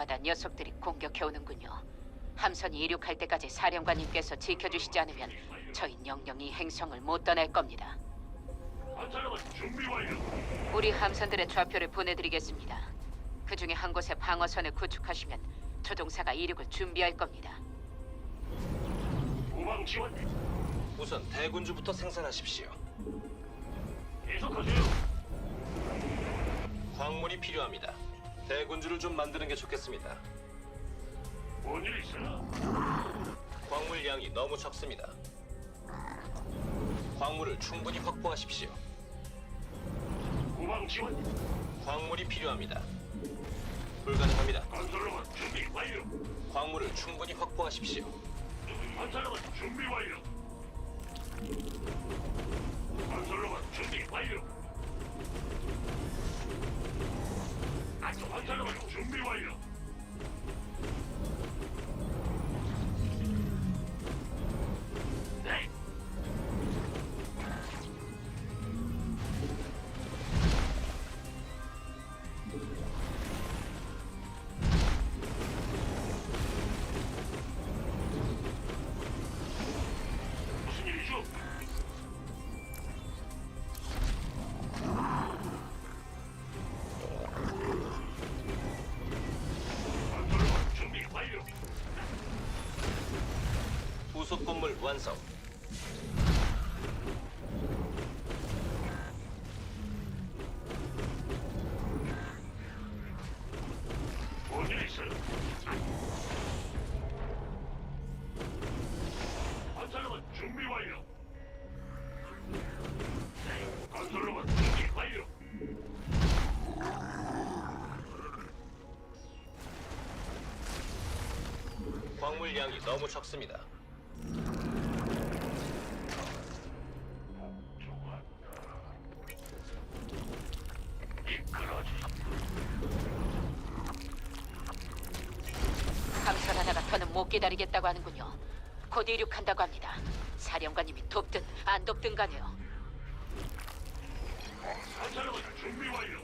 마다 녀석들이 공격해 오는군요. 함선이 이륙할 때까지 사령관님께서 지켜주시지 않으면 저희 영영이 이 행성을 못 떠날 겁니다. 건설로봇 준비 완료. 우리 함선들의 좌표를 보내드리겠습니다. 그 중에 한 곳에 방어선을 구축하시면 조종사가 이륙을 준비할 겁니다. 후방 지원. 우선 대군주부터 생산하십시오. 계속하세요. 광물이 필요합니다. 대군주를 좀 만드는 게 좋겠습니다. 뭔일 있어요? 광물 양이 너무 적습니다. 광물을 충분히 확보하십시오. 후방 지원. 광물이 필요합니다. 불가능합니다. 건설로봇 준비 완료. 광물을 충분히 확보하십시오. 건설로봇 준비 완료. 건설로봇 준비 완료. 건설로봇 준비 완료. 완성. 뭔일 있어요? 건설로봇 준비 완료. 네, 건설로봇 준비 완료. 광물 양이 너무 적습니다. 좋아. 이끌어주시. 함선 하나가 더는 못 기다리겠다고 하는군요. 곧 이륙한다고 합니다. 사령관님이 돕든 안 돕든 간에요. 건설로봇 준비 완료.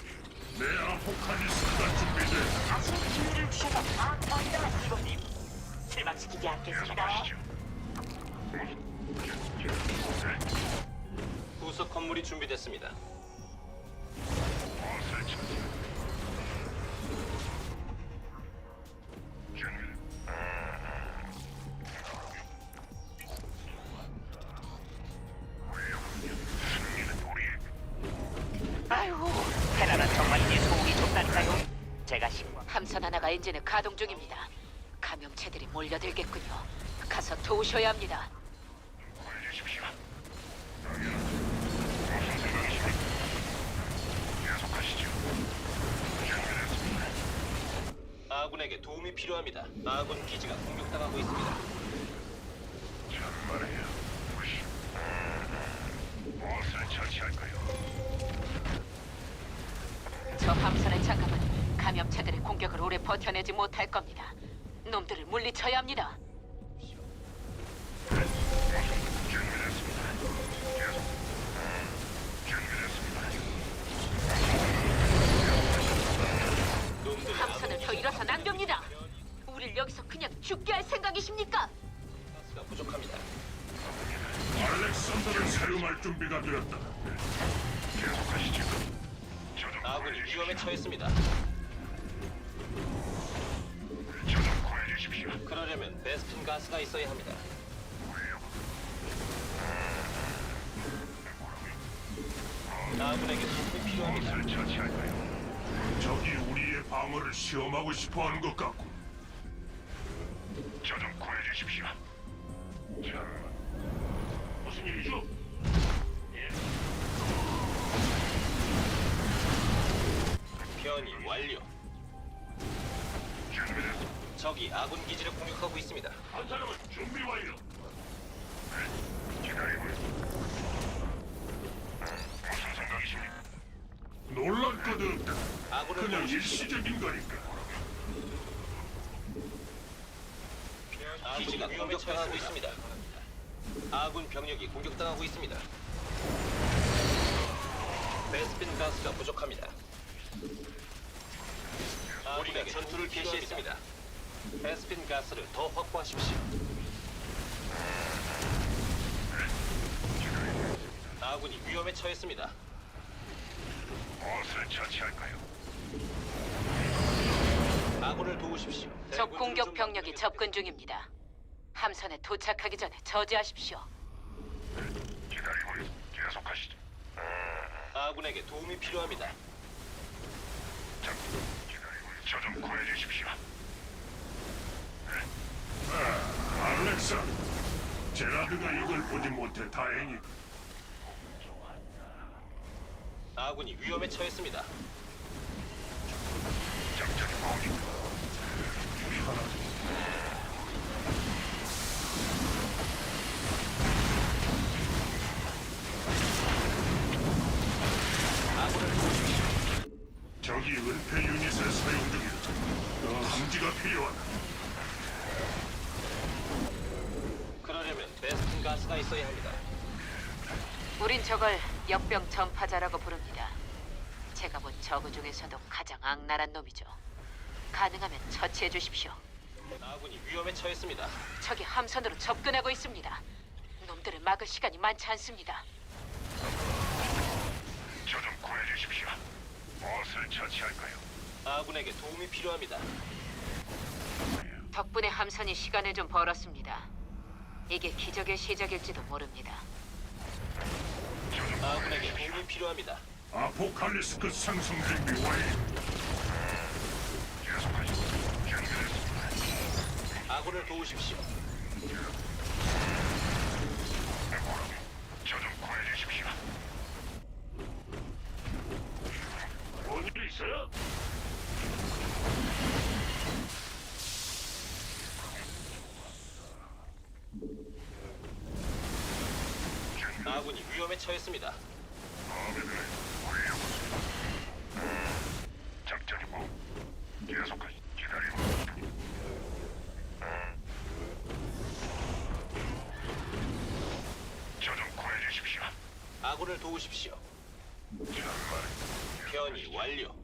내 아포칼리스크가 준비돼. 다시 기회를 주셔서 감사합니다, 이모님. 실망시키지 않겠습니다. 부속 건물이 준비됐습니다. 아유, 가동 중입니다. 감염체들이 몰려들겠군요. 가서 도우셔야 합니다. 아군에게 도움이 필요합니다. 아군 기지가 공격당하고 있습니다. 무엇을 오래 버텨내지 못할 겁니다. 놈들을 물리쳐야 합니다. 함선을 더 잃어선 안 됩니다. 우릴 여기서 그냥 죽게 할 생각이십니까? 가스가 부족합니다. 알렉산더를 사용할 준비가 되었다. 계속하시죠. 아군이 위험에 처했습니다. 주십시오. 그러려면 베스핀 가스가 있어야 합니다. 아군에게 도움이 필요합니다. 무엇을 처치할까요? 적이 우리의 방어를 시험하고 싶어하는 것 같고. 저좀 구해주십시오. 자, 무슨 일이죠? 예, 변이 완료. 적이 아군 기지를 공격하고 있습니다. 건설로봇 준비 완료. 기다리고 있습니다. 무슨 생각이십니까? 놀랄 것도 없다. 아군을 그냥. 일시적인 거니까. 기지가 공격당하고 있습니다. 아군 병력이 공격당하고 있습니다. 베스핀 가스가 부족합니다. 아군에게 전투를 개시했습니다. 베스핀 가스를 더 확보하십시오. 아군이 위험에 처했습니다. 무엇을 처치할까요? 아군을 도우십시오. 적 공격 병력이 접근 중입니다. 함선에 도착하기 전에 저지하십시오. 기다리고 있. 계속하시죠. 아군에게 도움이 필요합니다. 자, 기다리고 있. 저좀 구해주십시오. 알렉사, 제라드가 이걸 보지 못해 다행이. 아군이 위험에 처했습니다. 아군을 도우십시오. 적이 은폐 유닛을 사용 중이다. 더 감지가 필요하다. 그러려면 베스핀 가스가 있어야 합니다. 우린 저걸 역병 전파자라고 부릅니다. 제가 본 저그 중에서도 가장 악랄한 놈이죠. 가능하면 처치해 주십시오. 아군이 위험에 처했습니다. 적이 함선으로 접근하고 있습니다. 놈들을 막을 시간이 많지 않습니다. 저 좀 구해주십시오. 무엇을 처치할까요? 아군에게 도움이 필요합니다. 덕분에 함선이 시간을 좀 벌었습니다. 이게 기적의 시작일지도 모릅니다. 아군에게 도움이 필요합니다. 아포칼리스크 상승 준비 완료. 아군을 도우십시오. 저 좀 구해주십시오. 뭔일 있어요? 아군이 위험에 처했습니다. 작전이 뭐? 계속하시. 기다리고. 저좀 구해주십시오. 아군을 도우십시오. 변이 완료.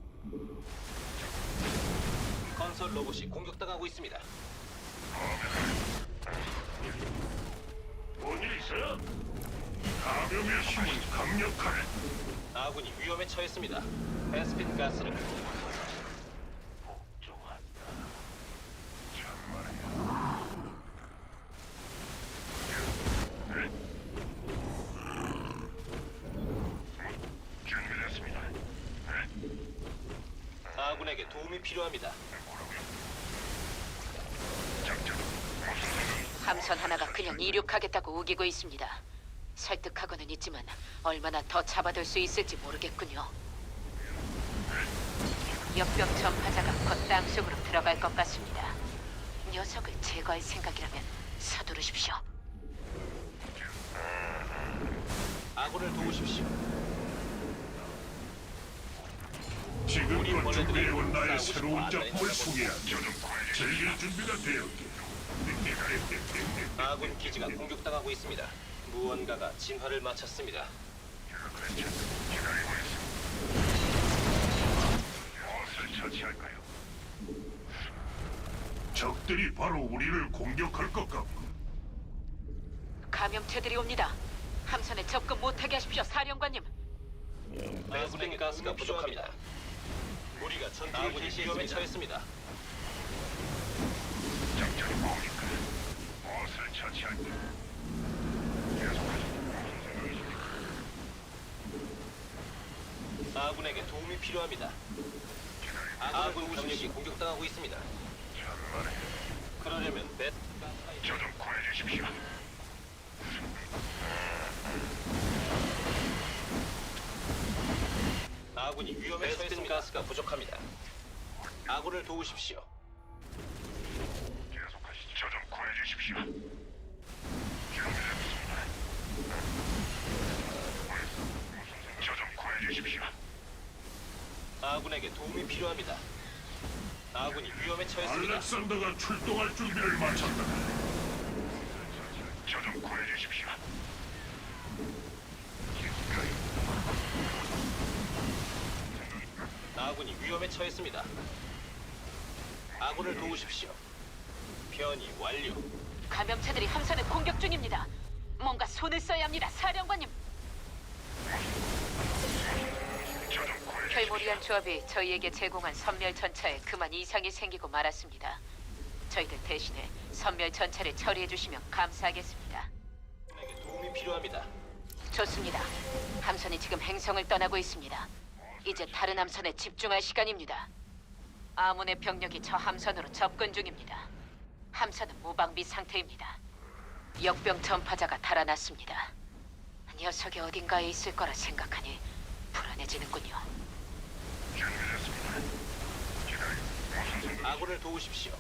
건설 로봇이 공격당하고 있습니다. 뭔일 있어요? 감염의 힘은 강력하네. 아군이 위험에 처했습니다. 베스핀 가스를 좋았다. 참말이야. 네? 준비됐습니다. 네? 아군에게 도움이 필요합니다. 작전 무슨 생각이? 함선 하나가 그냥 이륙하겠다고 우기고 있습니다. 설득하고는 있지만 얼마나 더 잡아둘 수 있을지 모르겠군요. 역병 전파자가 곧 땅속으로 들어갈 것 같습니다. 녀석을 제거할 생각이라면 서두르십시오. 아군을 도우십시오. 지금껏 준비해온 나의 새로운 작품을 구해주십시오. 즐길 준비가 되었게. 아군 기지가 공격당하고 있습니다. 무언가가 진화를 마쳤습니다. 기다리고 있습니다. 무엇을 처치할까요? 적들이 바로 우리를 공격할 것 같고. 감염체들이 옵니다. 함선에 접근 못하게 하십시오, 사령관님. 베스핀 가스가 부족합니다. 우리가 전투를 위험에 처했습니다. 작전이 뭡니까? 무엇을 처치할까요? 계속하시죠. 무슨 생각이십니까? 아군에게 도움이 필요합니다. 아군 병력이 공격당하고 있습니다. 참말이야. 그러려면 베스핀 가스가 있- 저좀 구해주십시오. 아군이 위험에 베스핀 가스가 부족합니다. 아군을 도우십시오. 계속하시죠. 저좀 구해주십시오. 준비됐습니다. 저 좀 구해주십시오. 아군에게 도움이 필요합니다. 아군이 위험에 처했습니다. 알렉산더가 출동할 준비를 마쳤다. 저좀 구해주십시오. 아군이 위험에 처했습니다. 아군을 도우십시오. 변이 완료. 감염체들이 함선을 공격 중입니다. 뭔가 손을 써야 합니다, 사령관님. 켈모리안 조합이 저희에게 제공한 선멸 전차에 그만 이상이 생기고 말았습니다. 저희들 대신에 선멸 전차를 처리해 주시면 감사하겠습니다. 내게 도움이 필요합니다. 좋습니다. 함선이 지금 행성을 떠나고 있습니다. 이제 다른 함선에 집중할 시간입니다. 아문의 병력이 저 함선으로 접근 중입니다. 함선은 무방비 상태입니다. 역병 전파자가 달아났습니다. 녀석이 어딘가에 있을 거라 생각하니 불안해지는군요. 준비됐습니다. 기다려. 무슨 생각? 아군을 도우십시오.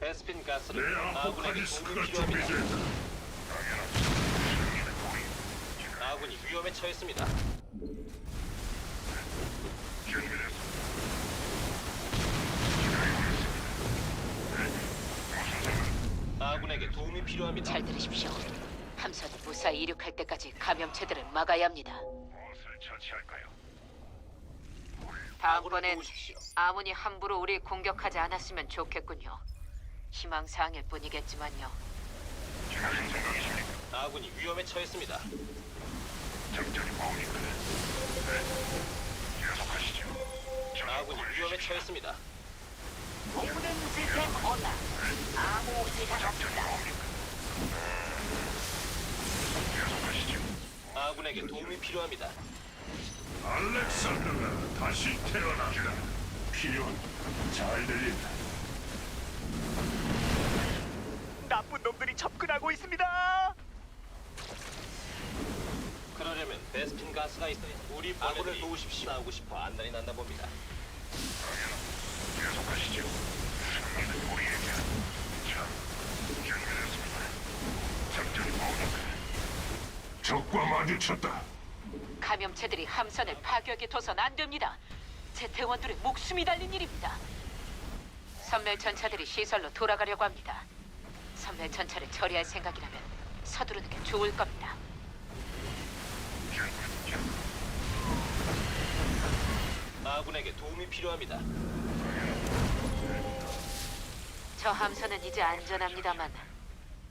베스핀 내 가스를 아군에게 도움이 필요합니다. 아군이 위험에 처했습니다. 아군에게 도움이 필요합니다. 잘 들으십시오. 함선이 무사히 이륙할 때까지 감염체들을 막아야 합니다. 무엇을 처치할까요? 다음번엔. 아문이 함부로 우리 공격하지 않았으면 좋겠군요. 희망사항일 뿐이겠지만요. 아군이 위험에 처했습니다. 작전이 뭡니까? 네. 계속하시죠. 아군이 위험에. 처했습니다. 모든 시스템 온다. 아무 이상 없습니다. 계속하 아군에게 도움이 필요합니다. 알렉산더가 다시 태어난다. 필요한 잘 들린다. 나쁜 놈들이 접근하고 있습니다. 그러려면 베스핀 가스가 있어야 우리 아군을 도우십시오. 나오고 싶어 안달이 났나 봅니다. 계속하시죠. 승리는 우리에게. 자, 준비됐습니다. 작전이 뭡니까? 적과 마주쳤다. 감염체들이 함선을 파괴하게 둬선 안 됩니다. 제 대원들의 목숨이 달린 일입니다. 선멸 전차들이 시설로 돌아가려고 합니다. 선멸 전차를 처리할 생각이라면 서두르는 게 좋을 겁니다. 아군에게 도움이 필요합니다. 저 함선은 이제 안전합니다만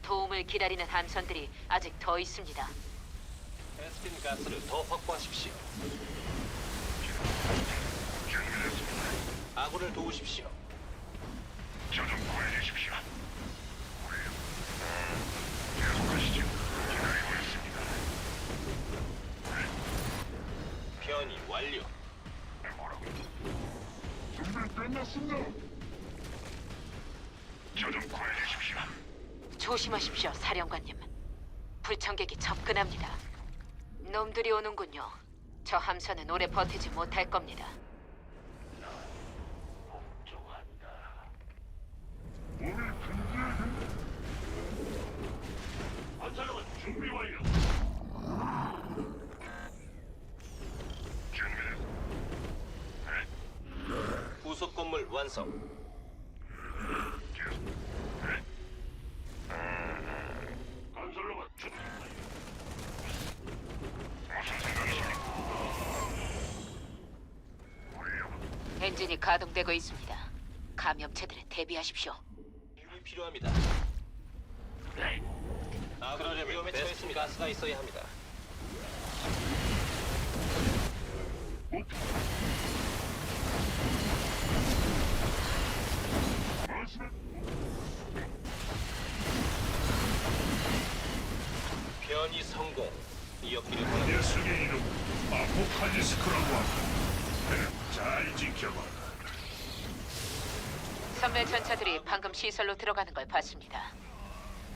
도움을 기다리는 함선들이 아직 더 있습니다. 베스핀 가스를 더 확보하십시오. 준비됐습니다. 아군을 도우십시오. 저좀 구해주십시오. 계속하시죠. 기다리고 있습니다. 변이 완료. 뭐라고? 준비 끝났습니다. 저좀 구해주십시오. 조심하십시오, 사령관님. 불청객이 접근합니다. 놈들이 오는군요. 저 함선은 오래 버티지 못할 겁니다. 완성. 건설로만 준비. 무슨 생각이십니까? 엔진이 가동되고 있습니다. 감염체들에 대비하십시오. 도움이 필요합니다. 아, 그러려면 위험에 처했으니 가스가 있어야 합니다. 변이 성공. 이었기를 바랍니다. 녀석의 이름 아포칼리스크라고 한다. 잘 지켜봐라. 선멸 전차들이 방금 시설로 들어가는 걸 봤습니다.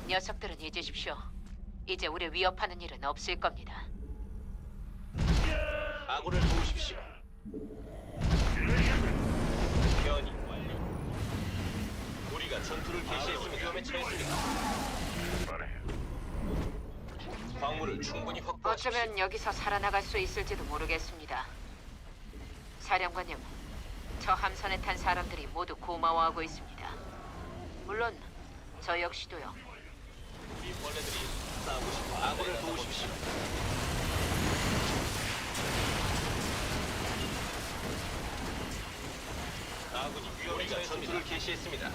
녀석들은 잊으십시오. 이제 우리 위협하는 일은 없을 겁니다. 아군을 도우십시오. 변이 완료. 우리가 전투를 개시했으면 위험에 처했습니다. 광물을 충분히 확보하십시오. 어쩌면 여기서 살아나갈 수 있을지도 모르겠습니다. 사령관님, 저 함선에 탄 사람들이 모두 고마워하고 있습니다. 물론 저 역시도요. 이 벌레들이 싸우고 싶어 아군을 도우십시오. 아군이 위험에 전투를 개시했습니다.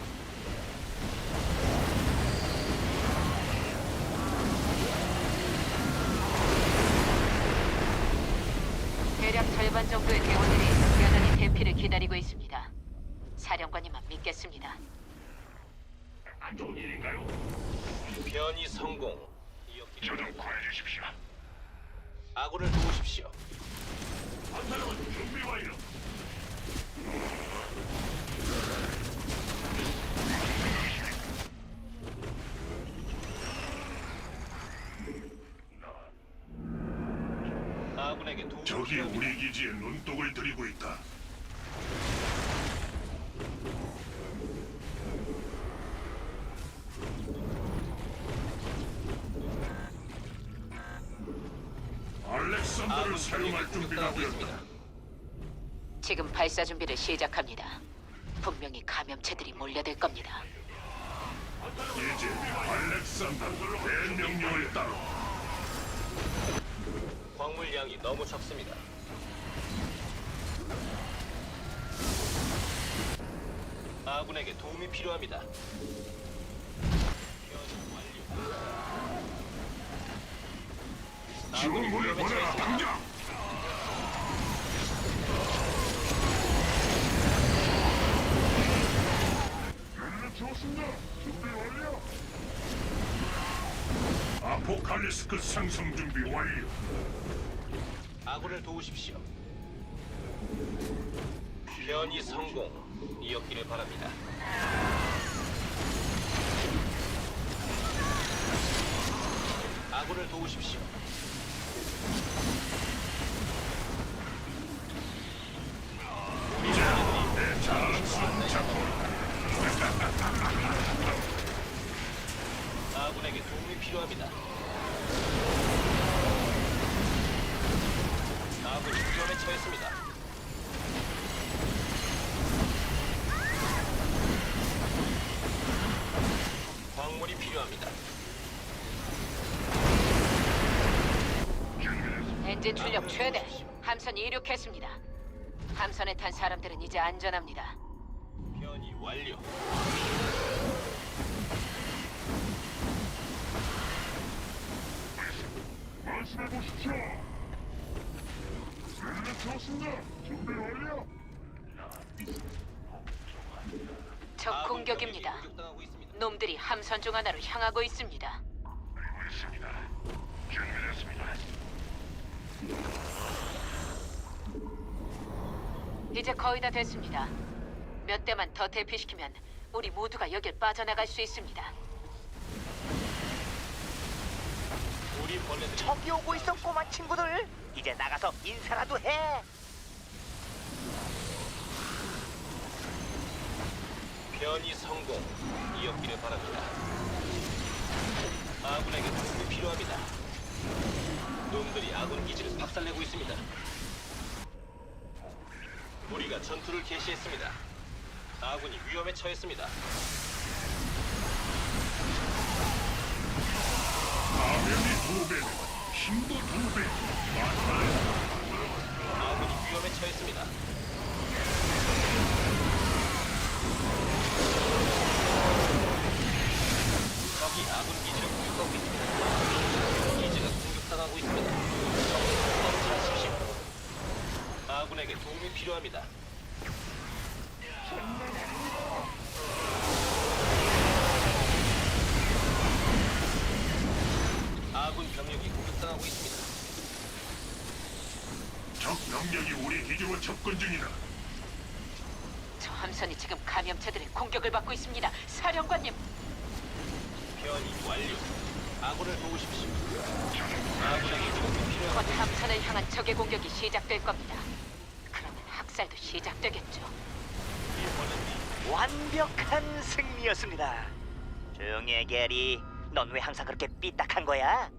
대략 절반 정도의 대원들이 여전히 대피를 기다리고 있습니다. 사령관님만 믿겠습니다. 안 좋은 일인가요? 변이 성공. 이었기를 저좀 구해주십시오. 아군을 도우십시오. 건설로만 준비 완료. 아군에게 도움이 적이. 우리 기지에 눈독을 들이고 있다. 알렉산더를 사용할 준비가 되었다. 지금 발사 준비를 시작합니다. 분명히 감염체들이 몰려들 겁니다. 이제 알렉산더 대명령을 따라 광물량이 너무 적습니다. 아군에게 도움이 필요합니다. 지금 보내보내라 당장! 좋습니다. 준비 완료. 아포칼리스크 상승 준비 완료. 아군을 도우십시오. 변이 성공. 이었기를 바랍니다. 아군을 도우십시오. 이제 내 자랑스러운 작품. 아군에게 도움이 필요합니다. 아군이 위험에 처했습니다. 광물이 필요합니다. 엔진 출력 최대. 함선이 이륙했습니다. 함선에 탄 사람들은 이제 안전합니다. 변이 완료. 말씀해 보십시오. 네, 좋습니다. 준비 완료. 적 공격입니다. 병력이 공격당하고 있습니다. 놈들이 함선 중 하나로 향하고 있습니다. 있습니다. 준비됐습니다. 이제 거의 다 됐습니다. 몇 대만 더 대피시키면 우리 모두가 여길 빠져나갈 수 있습니다. 저기 오고 있어 꼬마 친구들. 이제 나가서 인사라도 해. 변이 성공. 이었기를 바랍니다. 아군에게 도움이 필요합니다. 놈들이 아군 기지를 박살내고 있습니다. 우리가 전투를 개시했습니다. 아군이 위험에 처했습니다. 두 배, 힘도 두 배. 아군이 위험에 처했습니다. 적이 아군 기지를 공격하고 있습니다. 기지가 공격당하고 있습니다. 멈춰주십시오. 아군에게 도움이 필요합니다. 아군 병력이 공격당하고 있습니다. 적 병력이 우리 기지로 접근 중이다. 저 함선이 지금 감염체들의 공격을 받고 있습니다. 사령관님, 변이 완료. 아군을 도우십시오. 아군에게 도움이 곧 필요합니다. 함선을 향한 적의 공격이 시작될 겁니다. 그러면 학살도 시작되겠죠. 이 완벽한 승리였습니다. 조용히 해, 게리. 넌 왜 항상 그렇게 삐딱한 거야?